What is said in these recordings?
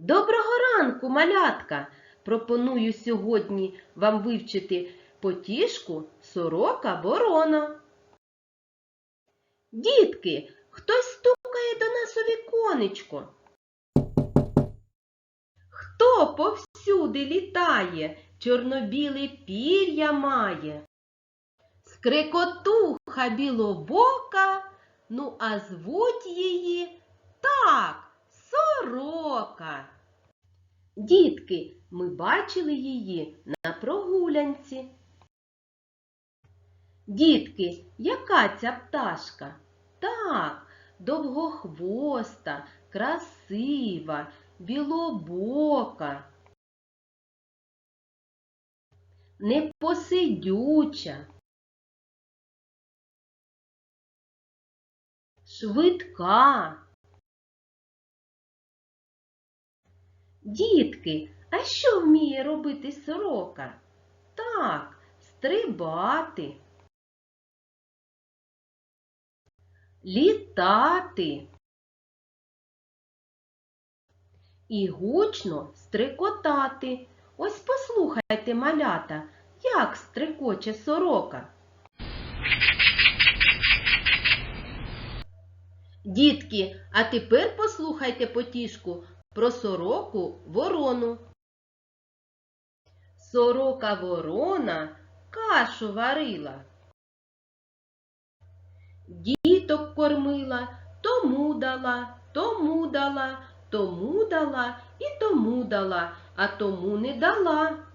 Доброго ранку, малятка! Пропоную сьогодні вам вивчити потішку сорока ворона. Дітки, хтось стукає до нас у віконечко. Хто повсюди літає, чорнобіле пір'я має? Скрикотуха білобока, ну а звуть її так. Сорока. Дітки, ми бачили її на прогулянці. Дітки, яка ця пташка? Так, довгохвоста, красива, білобока, непосидюча, швидка. Дітки, а що вміє робити сорока? Так, стрибати, літати і гучно стрикотати. Ось послухайте, малята, як стрикоче сорока. Дітки, а тепер послухайте потішку про сороку ворону. Сорока ворона кашу варила. Діток кормила, тому дала, тому дала, тому дала і тому дала, а тому не дала.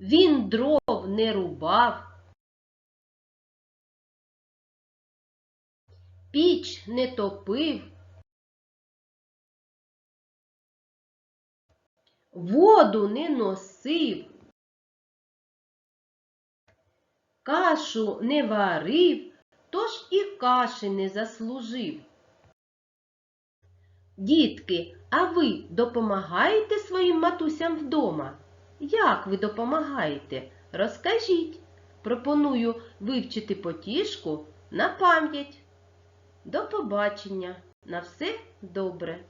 Він дров не рубав, піч не топив, воду не носив, кашу не варив, тож і каші не заслужив. Дітки, а ви допомагаєте своїм матусям вдома? Як ви допомагаєте? Розкажіть. Пропоную вивчити потішку на пам'ять. До побачення. На все добре.